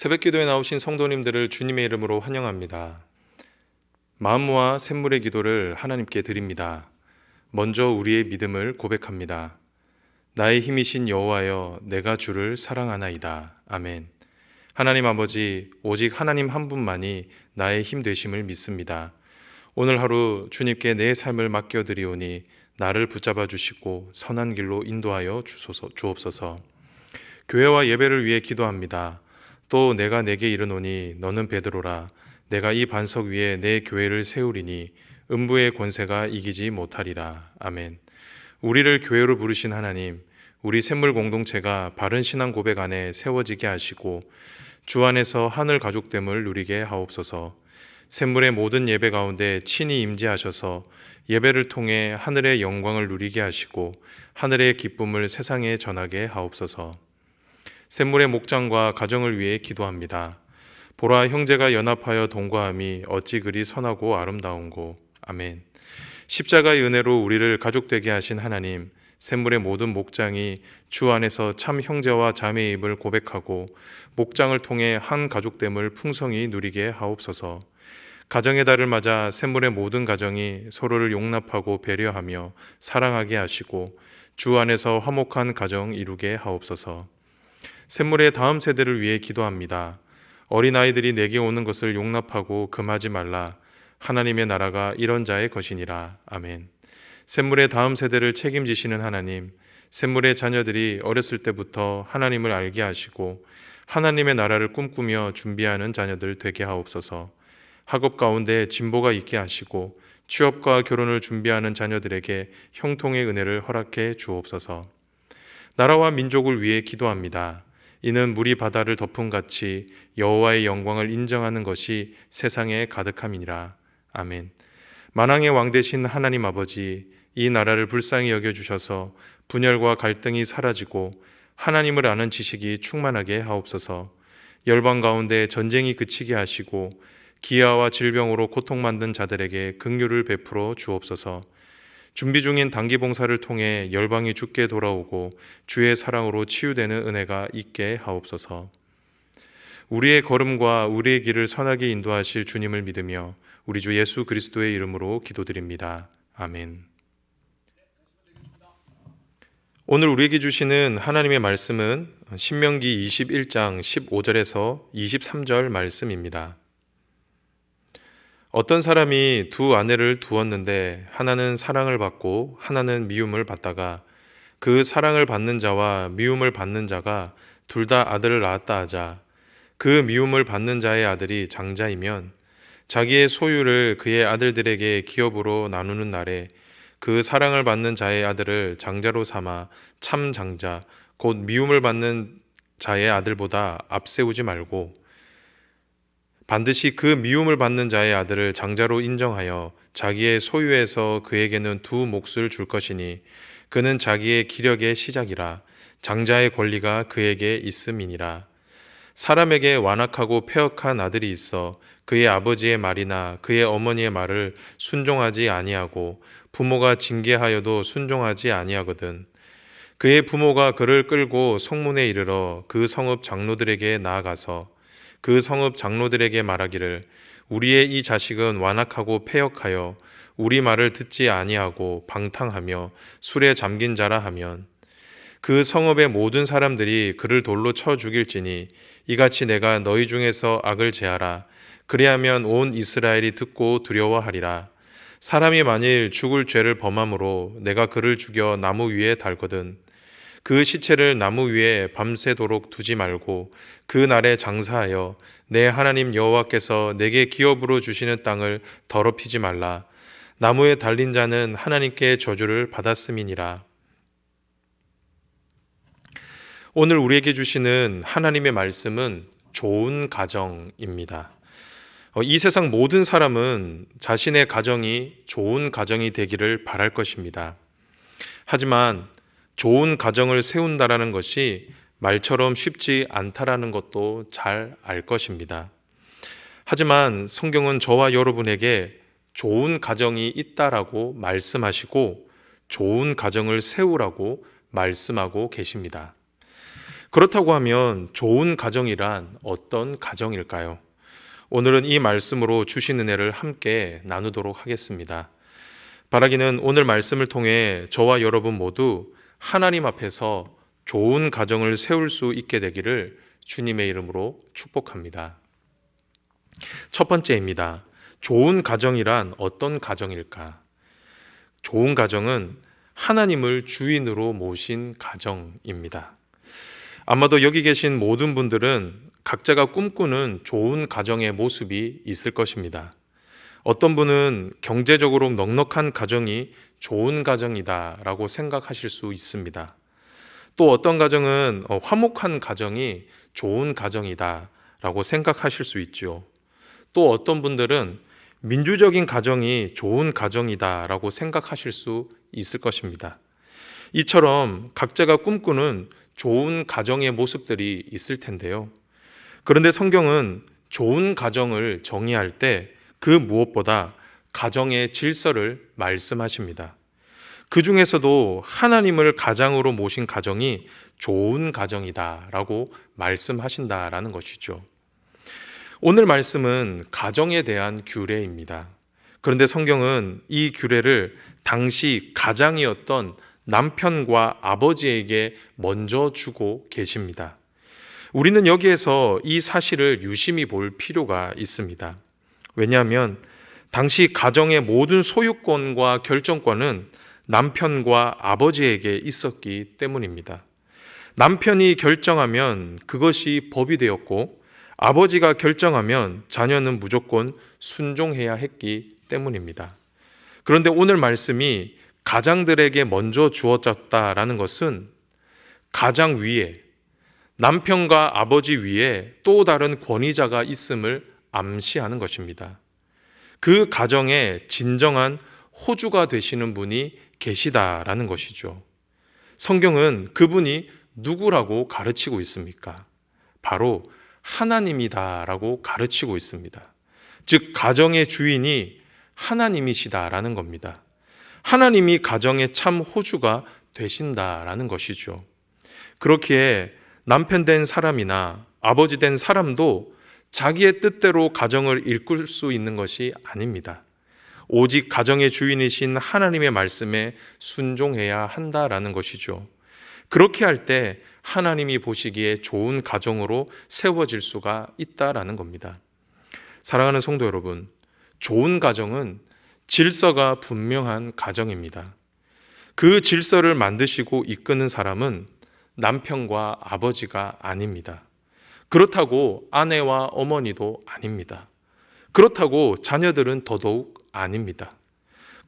새벽 기도에 나오신 성도님들을 주님의 이름으로 환영합니다. 마음과 샘물의 기도를 하나님께 드립니다. 먼저 우리의 믿음을 고백합니다. 나의 힘이신 여호와여 내가 주를 사랑하나이다. 아멘. 하나님 아버지 오직 하나님 한 분만이 나의 힘 되심을 믿습니다. 오늘 하루 주님께 내 삶을 맡겨 드리오니 나를 붙잡아 주시고 선한 길로 인도하여 주소서 주옵소서. 교회와 예배를 위해 기도합니다. 또 내가 내게 이르노니 너는 베드로라 내가 이 반석 위에 내 교회를 세우리니 음부의 권세가 이기지 못하리라. 아멘. 우리를 교회로 부르신 하나님, 우리 샘물 공동체가 바른 신앙 고백 안에 세워지게 하시고 주 안에서 하늘 가족됨을 누리게 하옵소서. 샘물의 모든 예배 가운데 친히 임재하셔서 예배를 통해 하늘의 영광을 누리게 하시고 하늘의 기쁨을 세상에 전하게 하옵소서. 샘물의 목장과 가정을 위해 기도합니다. 보라 형제가 연합하여 동거함이 어찌 그리 선하고 아름다운고. 아멘. 십자가의 은혜로 우리를 가족되게 하신 하나님, 샘물의 모든 목장이 주 안에서 참 형제와 자매의 입을 고백하고 목장을 통해 한 가족됨을 풍성히 누리게 하옵소서. 가정의 달을 맞아 샘물의 모든 가정이 서로를 용납하고 배려하며 사랑하게 하시고 주 안에서 화목한 가정 이루게 하옵소서. 샘물의 다음 세대를 위해 기도합니다. 어린아이들이 내게 오는 것을 용납하고 금하지 말라. 하나님의 나라가 이런 자의 것이니라. 아멘. 샘물의 다음 세대를 책임지시는 하나님, 샘물의 자녀들이 어렸을 때부터 하나님을 알게 하시고 하나님의 나라를 꿈꾸며 준비하는 자녀들 되게 하옵소서. 학업 가운데 진보가 있게 하시고 취업과 결혼을 준비하는 자녀들에게 형통의 은혜를 허락해 주옵소서. 나라와 민족을 위해 기도합니다. 이는 물이 바다를 덮은 같이 여호와의 영광을 인정하는 것이 세상에 가득함이니라. 아멘. 만왕의 왕 되신 하나님 아버지, 이 나라를 불쌍히 여겨 주셔서 분열과 갈등이 사라지고 하나님을 아는 지식이 충만하게 하옵소서. 열방 가운데 전쟁이 그치게 하시고 기아와 질병으로 고통받는 자들에게 긍휼을 베풀어 주옵소서. 준비 중인 단기 봉사를 통해 열방이 죽게 돌아오고 주의 사랑으로 치유되는 은혜가 있게 하옵소서. 우리의 걸음과 우리의 길을 선하게 인도하실 주님을 믿으며 우리 주 예수 그리스도의 이름으로 기도드립니다. 아멘. 오늘 우리에게 주시는 하나님의 말씀은 신명기 21장 15절에서 23절 말씀입니다. 어떤 사람이 두 아내를 두었는데 하나는 사랑을 받고 하나는 미움을 받다가 그 사랑을 받는 자와 미움을 받는 자가 둘 다 아들을 낳았다 하자 그 미움을 받는 자의 아들이 장자이면 자기의 소유를 그의 아들들에게 기업으로 나누는 날에 그 사랑을 받는 자의 아들을 장자로 삼아 참 장자 곧 미움을 받는 자의 아들보다 앞세우지 말고 반드시 그 미움을 받는 자의 아들을 장자로 인정하여 자기의 소유에서 그에게는 두 몫을 줄 것이니 그는 자기의 기력의 시작이라 장자의 권리가 그에게 있음이니라 사람에게 완악하고 폐역한 아들이 있어 그의 아버지의 말이나 그의 어머니의 말을 순종하지 아니하고 부모가 징계하여도 순종하지 아니하거든. 그의 부모가 그를 끌고 성문에 이르러 그 성읍 장로들에게 나아가서 그 성읍 장로들에게 말하기를 우리의 이 자식은 완악하고 폐역하여 우리 말을 듣지 아니하고 방탕하며 술에 잠긴 자라 하면 그 성읍의 모든 사람들이 그를 돌로 쳐 죽일지니 이같이 내가 너희 중에서 악을 제하라. 그리하면 온 이스라엘이 듣고 두려워하리라. 사람이 만일 죽을 죄를 범함으로 내가 그를 죽여 나무 위에 달거든 그 시체를 나무 위에 밤새도록 두지 말고 그 날에 장사하여 내 하나님 여호와께서 내게 기업으로 주시는 땅을 더럽히지 말라 나무에 달린 자는 하나님께 저주를 받았음이니라 오늘 우리에게 주시는 하나님의 말씀은 좋은 가정입니다. 어, 이 세상 모든 사람은 자신의 가정이 좋은 가정이 되기를 바랄 것입니다. 하지만 좋은 가정을 세운다라는 것이 말처럼 쉽지 않다라는 것도 잘 알 것입니다. 하지만 성경은 저와 여러분에게 좋은 가정이 있다라고 말씀하시고 좋은 가정을 세우라고 말씀하고 계십니다. 그렇다고 하면 좋은 가정이란 어떤 가정일까요? 오늘은 이 말씀으로 주신 은혜를 함께 나누도록 하겠습니다. 바라기는 오늘 말씀을 통해 저와 여러분 모두 하나님 앞에서 좋은 가정을 세울 수 있게 되기를 주님의 이름으로 축복합니다. 첫 번째입니다. 좋은 가정이란 어떤 가정일까? 좋은 가정은 하나님을 주인으로 모신 가정입니다. 아마도 여기 계신 모든 분들은 각자가 꿈꾸는 좋은 가정의 모습이 있을 것입니다. 어떤 분은 경제적으로 넉넉한 가정이 좋은 가정이다라고 생각하실 수 있습니다. 또 어떤 가정은 어, 화목한 가정이 좋은 가정이다라고 생각하실 수 있죠. 또 어떤 분들은 민주적인 가정이 좋은 가정이다라고 생각하실 수 있을 것입니다. 이처럼 각자가 꿈꾸는 좋은 가정의 모습들이 있을 텐데요. 그런데 성경은 좋은 가정을 정의할 때 그 무엇보다 가정의 질서를 말씀하십니다. 그 중에서도 하나님을 가장으로 모신 가정이 좋은 가정이다라고 말씀하신다라는 것이죠. 오늘 말씀은 가정에 대한 규례입니다. 그런데 성경은 이 규례를 당시 가장이었던 남편과 아버지에게 먼저 주고 계십니다. 우리는 여기에서 이 사실을 유심히 볼 필요가 있습니다. 왜냐하면 당시 가정의 모든 소유권과 결정권은 남편과 아버지에게 있었기 때문입니다. 남편이 결정하면 그것이 법이 되었고 아버지가 결정하면 자녀는 무조건 순종해야 했기 때문입니다. 그런데 오늘 말씀이 가장들에게 먼저 주어졌다라는 것은 가장 위에 남편과 아버지 위에 또 다른 권위자가 있음을 암시하는 것입니다. 그 가정에 진정한 호주가 되시는 분이 계시다라는 것이죠. 성경은 그분이 누구라고 가르치고 있습니까? 바로 하나님이다라고 가르치고 있습니다. 즉, 가정의 주인이 하나님이시다라는 겁니다. 하나님이 가정의 참 호주가 되신다라는 것이죠. 그렇기에 남편 된 사람이나 아버지 된 사람도 자기의 뜻대로 가정을 이끌 수 있는 것이 아닙니다. 오직 가정의 주인이신 하나님의 말씀에 순종해야 한다라는 것이죠. 그렇게 할 때 하나님이 보시기에 좋은 가정으로 세워질 수가 있다라는 겁니다. 사랑하는 성도 여러분, 좋은 가정은 질서가 분명한 가정입니다. 그 질서를 만드시고 이끄는 사람은 남편과 아버지가 아닙니다. 그렇다고 아내와 어머니도 아닙니다. 그렇다고 자녀들은 더더욱 아닙니다.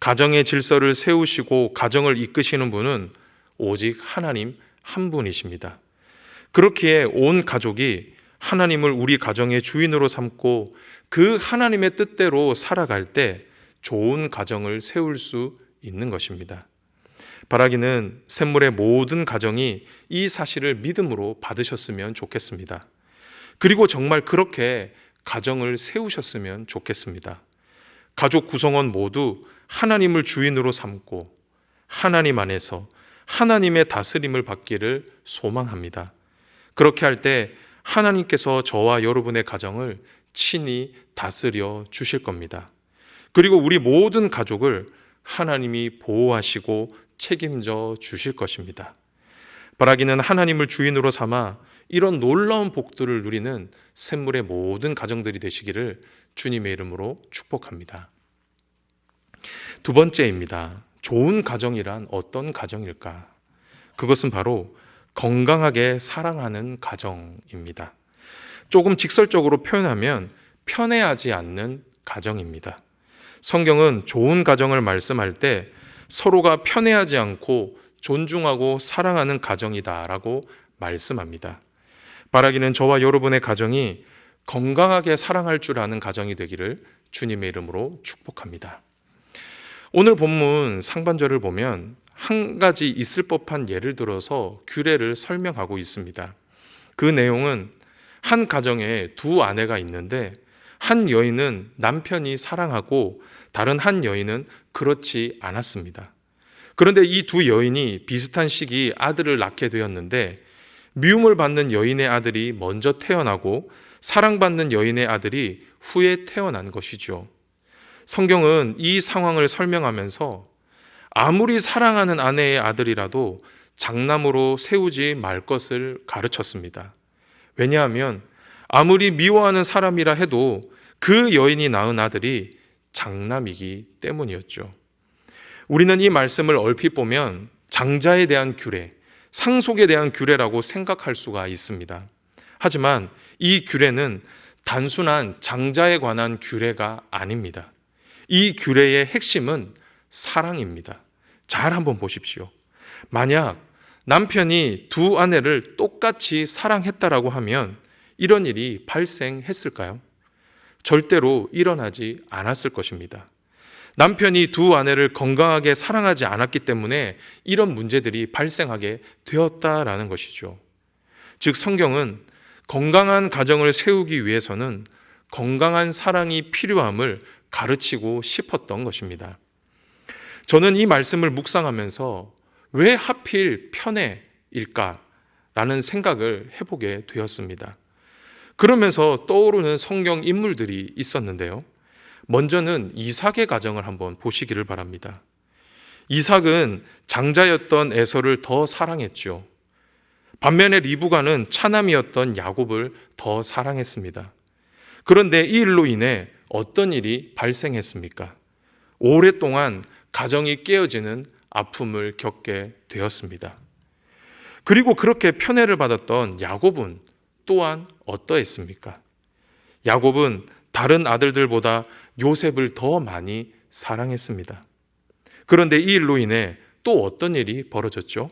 가정의 질서를 세우시고 가정을 이끄시는 분은 오직 하나님 한 분이십니다. 그렇기에 온 가족이 하나님을 우리 가정의 주인으로 삼고 그 하나님의 뜻대로 살아갈 때 좋은 가정을 세울 수 있는 것입니다. 바라기는 샘물의 모든 가정이 이 사실을 믿음으로 받으셨으면 좋겠습니다. 그리고 정말 그렇게 가정을 세우셨으면 좋겠습니다. 가족 구성원 모두 하나님을 주인으로 삼고 하나님 안에서 하나님의 다스림을 받기를 소망합니다. 그렇게 할 때 하나님께서 저와 여러분의 가정을 친히 다스려 주실 겁니다. 그리고 우리 모든 가족을 하나님이 보호하시고 책임져 주실 것입니다. 바라기는 하나님을 주인으로 삼아 이런 놀라운 복들을 누리는 샘물의 모든 가정들이 되시기를 주님의 이름으로 축복합니다. 두 번째입니다. 좋은 가정이란 어떤 가정일까? 그것은 바로 건강하게 사랑하는 가정입니다. 조금 직설적으로 표현하면 편애하지 않는 가정입니다. 성경은 좋은 가정을 말씀할 때 서로가 편애하지 않고 존중하고 사랑하는 가정이다라고 말씀합니다. 바라기는 저와 여러분의 가정이 건강하게 사랑할 줄 아는 가정이 되기를 주님의 이름으로 축복합니다. 오늘 본문 상반절을 보면 한 가지 있을 법한 예를 들어서 규례를 설명하고 있습니다. 그 내용은 한 가정에 두 아내가 있는데 한 여인은 남편이 사랑하고 다른 한 여인은 그렇지 않았습니다. 그런데 이 두 여인이 비슷한 시기 아들을 낳게 되었는데 미움을 받는 여인의 아들이 먼저 태어나고 사랑받는 여인의 아들이 후에 태어난 것이죠. 성경은 이 상황을 설명하면서 아무리 사랑하는 아내의 아들이라도 장남으로 세우지 말 것을 가르쳤습니다. 왜냐하면 아무리 미워하는 사람이라 해도 그 여인이 낳은 아들이 장남이기 때문이었죠. 우리는 이 말씀을 얼핏 보면 장자에 대한 규례, 상속에 대한 규례라고 생각할 수가 있습니다. 하지만 이 규례는 단순한 장자에 관한 규례가 아닙니다. 이 규례의 핵심은 사랑입니다. 잘 한번 보십시오. 만약 남편이 두 아내를 똑같이 사랑했다라고 하면 이런 일이 발생했을까요? 절대로 일어나지 않았을 것입니다. 남편이 두 아내를 건강하게 사랑하지 않았기 때문에 이런 문제들이 발생하게 되었다라는 것이죠. 즉, 성경은 건강한 가정을 세우기 위해서는 건강한 사랑이 필요함을 가르치고 싶었던 것입니다. 저는 이 말씀을 묵상하면서 왜 하필 편애일까라는 생각을 해보게 되었습니다. 그러면서 떠오르는 성경 인물들이 있었는데요. 먼저는 이삭의 가정을 한번 보시기를 바랍니다. 이삭은 장자였던 에서를 더 사랑했죠. 반면에 리브가는 차남이었던 야곱을 더 사랑했습니다. 그런데 이 일로 인해 어떤 일이 발생했습니까? 오랫동안 가정이 깨어지는 아픔을 겪게 되었습니다. 그리고 그렇게 편애를 받았던 야곱은 또한 어떠했습니까? 야곱은 다른 아들들보다 요셉을 더 많이 사랑했습니다. 그런데 이 일로 인해 또 어떤 일이 벌어졌죠?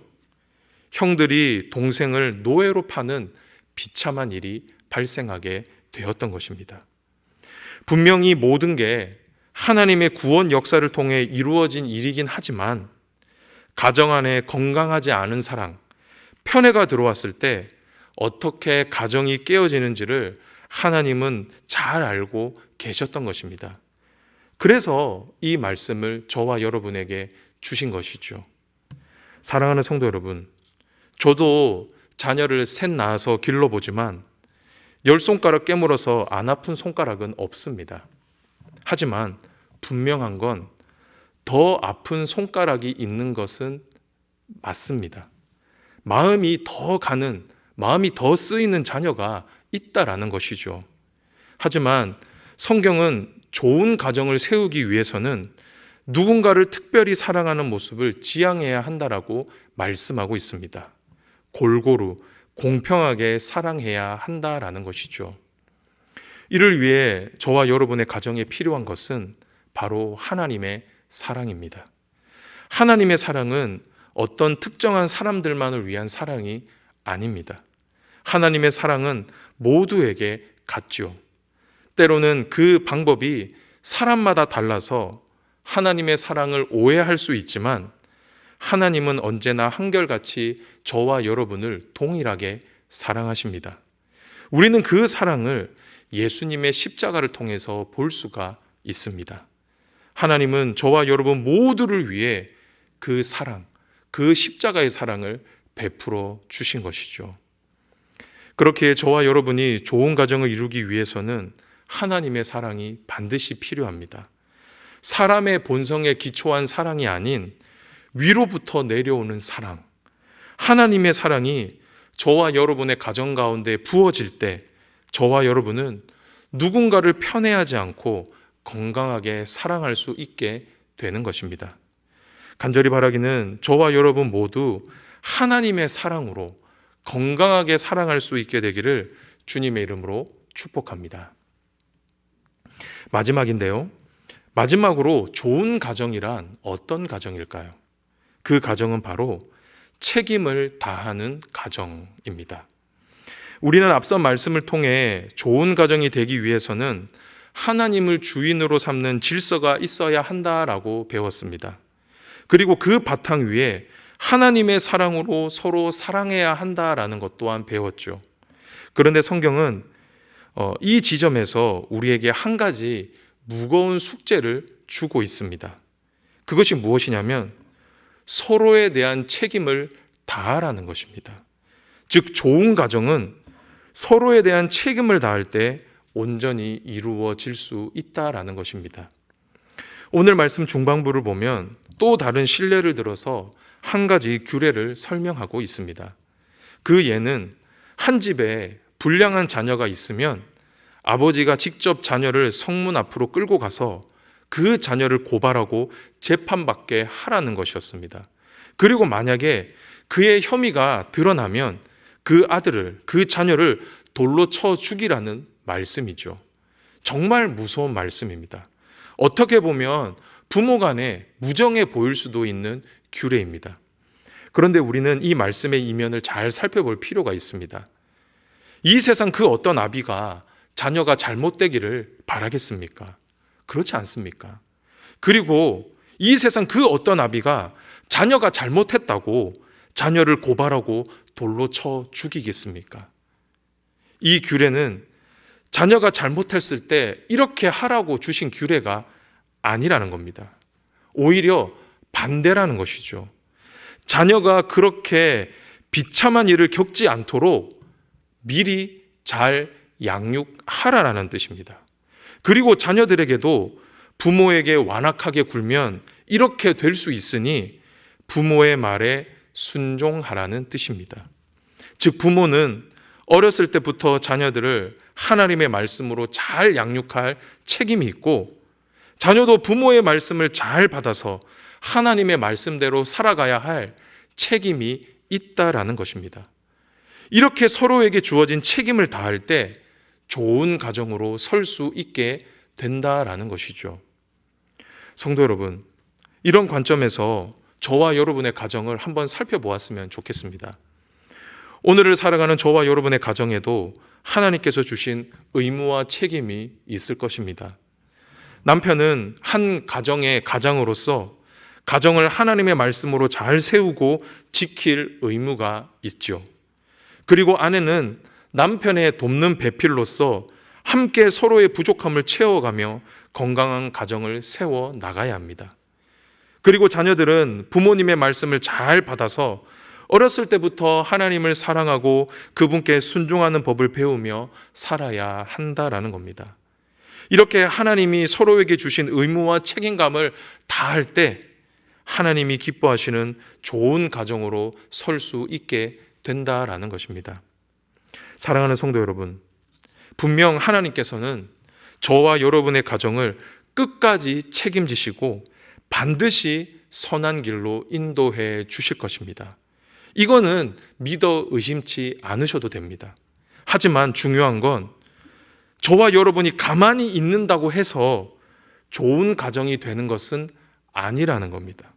형들이 동생을 노예로 파는 비참한 일이 발생하게 되었던 것입니다. 분명히 모든 게 하나님의 구원 역사를 통해 이루어진 일이긴 하지만 가정 안에 건강하지 않은 사랑, 편애가 들어왔을 때 어떻게 가정이 깨어지는지를 하나님은 잘 알고 계셨던 것입니다. 그래서 이 말씀을 저와 여러분에게 주신 것이죠. 사랑하는 성도 여러분, 저도 자녀를 셋 낳아서 길러보지만 열 손가락 깨물어서 안 아픈 손가락은 없습니다. 하지만 분명한 건 더 아픈 손가락이 있는 것은 맞습니다. 마음이 더 가는, 마음이 더 쓰이는 자녀가 있다라는 것이죠. 하지만 성경은 좋은 가정을 세우기 위해서는 누군가를 특별히 사랑하는 모습을 지향해야 한다라고 말씀하고 있습니다. 골고루 공평하게 사랑해야 한다라는 것이죠. 이를 위해 저와 여러분의 가정에 필요한 것은 바로 하나님의 사랑입니다. 하나님의 사랑은 어떤 특정한 사람들만을 위한 사랑이 아닙니다. 하나님의 사랑은 모두에게 같죠. 때로는 그 방법이 사람마다 달라서 하나님의 사랑을 오해할 수 있지만 하나님은 언제나 한결같이 저와 여러분을 동일하게 사랑하십니다. 우리는 그 사랑을 예수님의 십자가를 통해서 볼 수가 있습니다. 하나님은 저와 여러분 모두를 위해 그 사랑, 그 십자가의 사랑을 베풀어 주신 것이죠. 그렇게 저와 여러분이 좋은 가정을 이루기 위해서는 하나님의 사랑이 반드시 필요합니다. 사람의 본성에 기초한 사랑이 아닌 위로부터 내려오는 사랑. 하나님의 사랑이 저와 여러분의 가정 가운데 부어질 때 저와 여러분은 누군가를 편애하지 않고 건강하게 사랑할 수 있게 되는 것입니다. 간절히 바라기는 저와 여러분 모두 하나님의 사랑으로 건강하게 사랑할 수 있게 되기를 주님의 이름으로 축복합니다. 마지막인데요. 마지막으로 좋은 가정이란 어떤 가정일까요? 그 가정은 바로 책임을 다하는 가정입니다. 우리는 앞선 말씀을 통해 좋은 가정이 되기 위해서는 하나님을 주인으로 삼는 질서가 있어야 한다라고 배웠습니다. 그리고 그 바탕 위에 하나님의 사랑으로 서로 사랑해야 한다라는 것 또한 배웠죠. 그런데 성경은 어, 이 지점에서 우리에게 한 가지 무거운 숙제를 주고 있습니다. 그것이 무엇이냐면 서로에 대한 책임을 다하라는 것입니다. 즉 좋은 가정은 서로에 대한 책임을 다할 때 온전히 이루어질 수 있다라는 것입니다. 오늘 말씀 중반부를 보면 또 다른 신뢰를 들어서 한 가지 규례를 설명하고 있습니다. 그 예는 한 집에 불량한 자녀가 있으면 아버지가 직접 자녀를 성문 앞으로 끌고 가서 그 자녀를 고발하고 재판받게 하라는 것이었습니다. 그리고 만약에 그의 혐의가 드러나면 그 아들을, 그 자녀를 돌로 쳐 죽이라는 말씀이죠. 정말 무서운 말씀입니다. 어떻게 보면 부모 간에 무정해 보일 수도 있는 규례입니다. 그런데 우리는 이 말씀의 이면을 잘 살펴볼 필요가 있습니다. 이 세상 그 어떤 아비가 자녀가 잘못되기를 바라겠습니까? 그렇지 않습니까? 그리고 이 세상 그 어떤 아비가 자녀가 잘못했다고 자녀를 고발하고 돌로 쳐 죽이겠습니까? 이 규례는 자녀가 잘못했을 때 이렇게 하라고 주신 규례가 아니라는 겁니다. 오히려 반대라는 것이죠. 자녀가 그렇게 비참한 일을 겪지 않도록 미리 잘 양육하라라는 뜻입니다. 그리고 자녀들에게도 부모에게 완악하게 굴면 이렇게 될 수 있으니 부모의 말에 순종하라는 뜻입니다. 즉, 부모는 어렸을 때부터 자녀들을 하나님의 말씀으로 잘 양육할 책임이 있고, 자녀도 부모의 말씀을 잘 받아서 하나님의 말씀대로 살아가야 할 책임이 있다라는 것입니다. 이렇게 서로에게 주어진 책임을 다할 때 좋은 가정으로 설 수 있게 된다라는 것이죠. 성도 여러분, 이런 관점에서 저와 여러분의 가정을 한번 살펴보았으면 좋겠습니다. 오늘을 살아가는 저와 여러분의 가정에도 하나님께서 주신 의무와 책임이 있을 것입니다. 남편은 한 가정의 가장으로서 가정을 하나님의 말씀으로 잘 세우고 지킬 의무가 있죠. 그리고 아내는 남편의 돕는 배필로서 함께 서로의 부족함을 채워가며 건강한 가정을 세워 나가야 합니다. 그리고 자녀들은 부모님의 말씀을 잘 받아서 어렸을 때부터 하나님을 사랑하고 그분께 순종하는 법을 배우며 살아야 한다라는 겁니다. 이렇게 하나님이 서로에게 주신 의무와 책임감을 다할 때 하나님이 기뻐하시는 좋은 가정으로 설 수 있게 된다라는 것입니다. 사랑하는 성도 여러분, 분명 하나님께서는 저와 여러분의 가정을 끝까지 책임지시고 반드시 선한 길로 인도해 주실 것입니다. 이거는 믿어 의심치 않으셔도 됩니다. 하지만 중요한 건 저와 여러분이 가만히 있는다고 해서 좋은 가정이 되는 것은 아니라는 겁니다.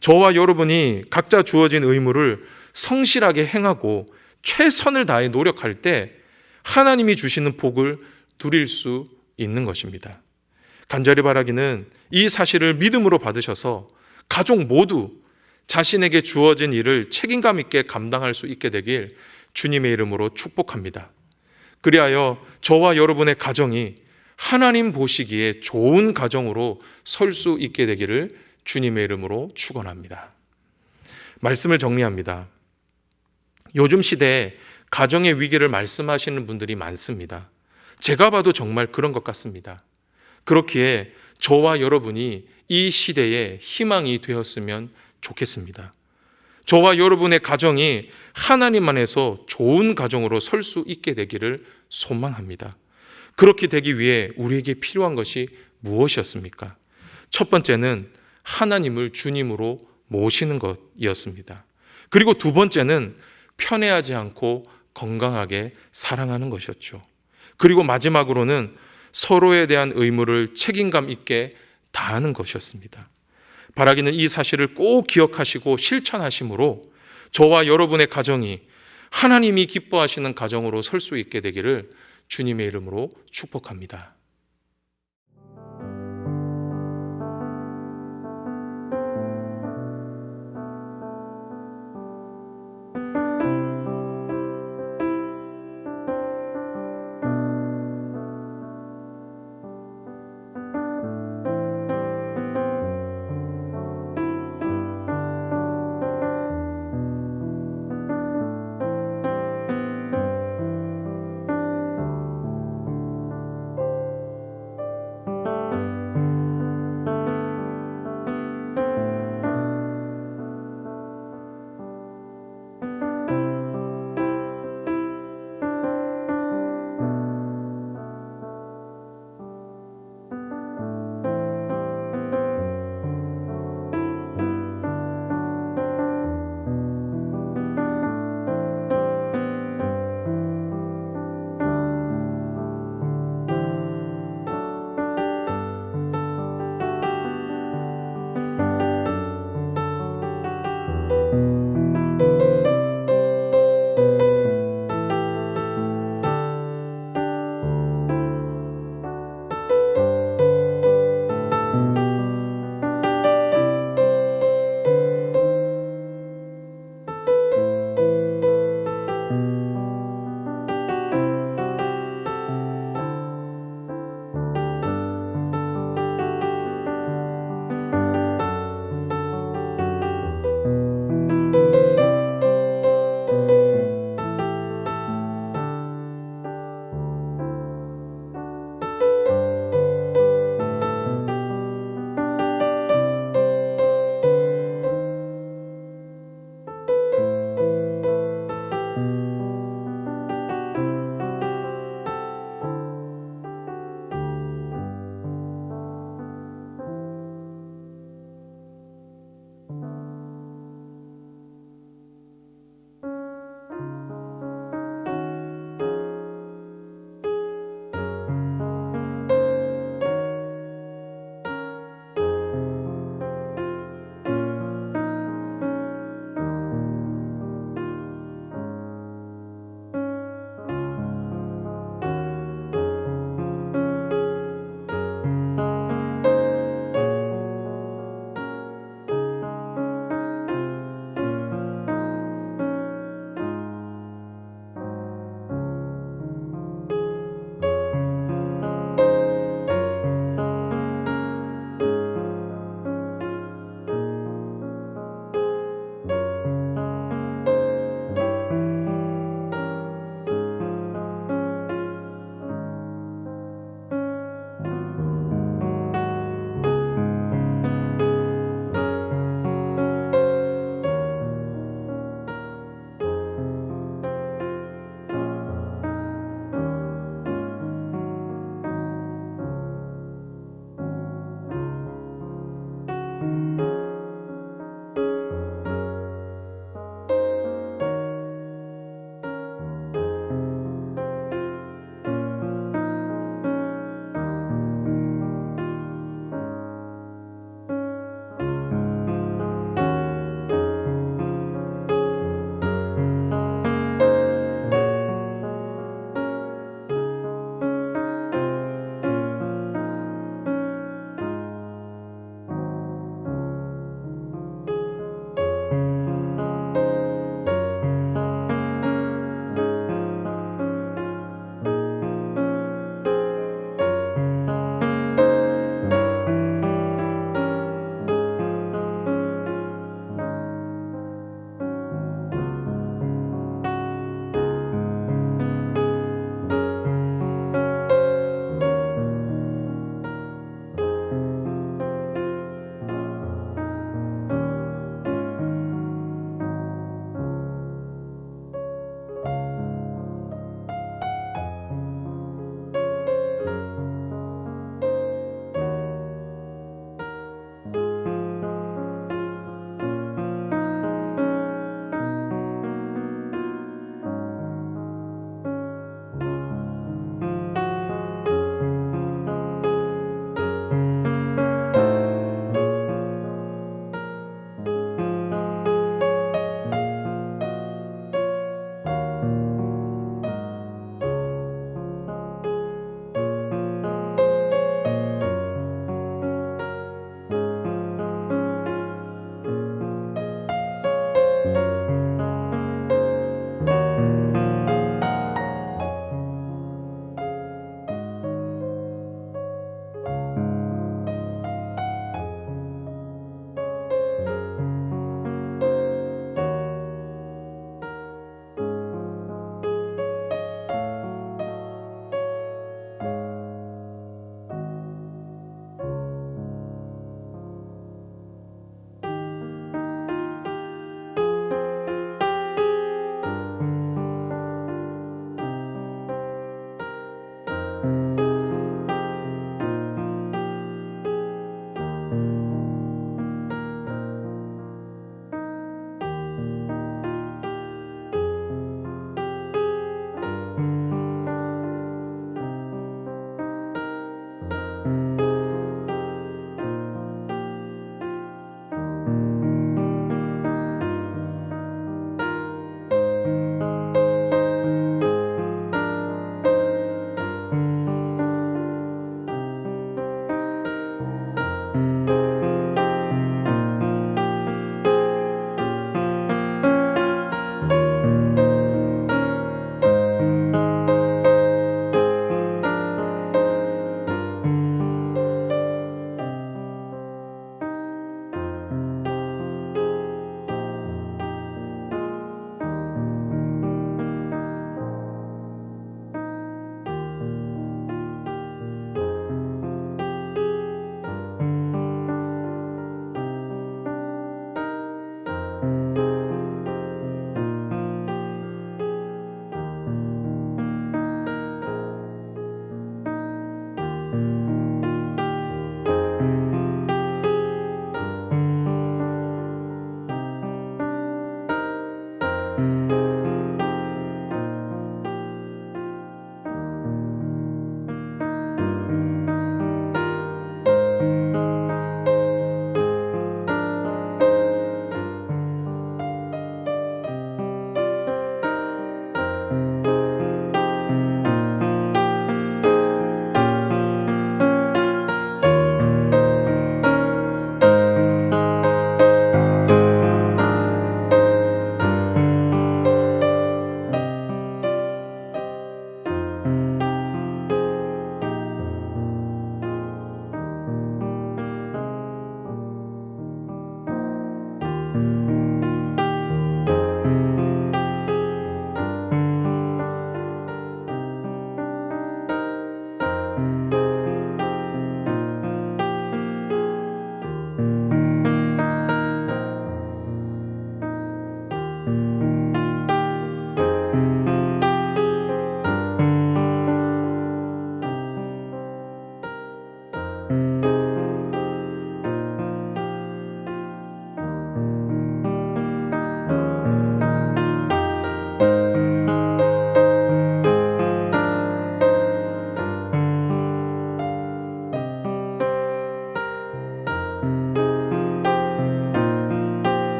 저와 여러분이 각자 주어진 의무를 성실하게 행하고 최선을 다해 노력할 때 하나님이 주시는 복을 누릴 수 있는 것입니다. 간절히 바라기는 이 사실을 믿음으로 받으셔서 가족 모두 자신에게 주어진 일을 책임감 있게 감당할 수 있게 되길 주님의 이름으로 축복합니다. 그리하여 저와 여러분의 가정이 하나님 보시기에 좋은 가정으로 설 수 있게 되기를 주님의 이름으로 축원합니다. 말씀을 정리합니다. 요즘 시대에 가정의 위기를 말씀하시는 분들이 많습니다. 제가 봐도 정말 그런 것 같습니다. 그렇기에 저와 여러분이 이 시대에 희망이 되었으면 좋겠습니다. 저와 여러분의 가정이 하나님 안에서 좋은 가정으로 설 수 있게 되기를 소망합니다. 그렇게 되기 위해 우리에게 필요한 것이 무엇이었습니까? 첫 번째는 하나님을 주님으로 모시는 것이었습니다. 그리고 두 번째는 편애하지 않고 건강하게 사랑하는 것이었죠. 그리고 마지막으로는 서로에 대한 의무를 책임감 있게 다하는 것이었습니다. 바라기는 이 사실을 꼭 기억하시고 실천하심으로 저와 여러분의 가정이 하나님이 기뻐하시는 가정으로 설 수 있게 되기를 주님의 이름으로 축복합니다.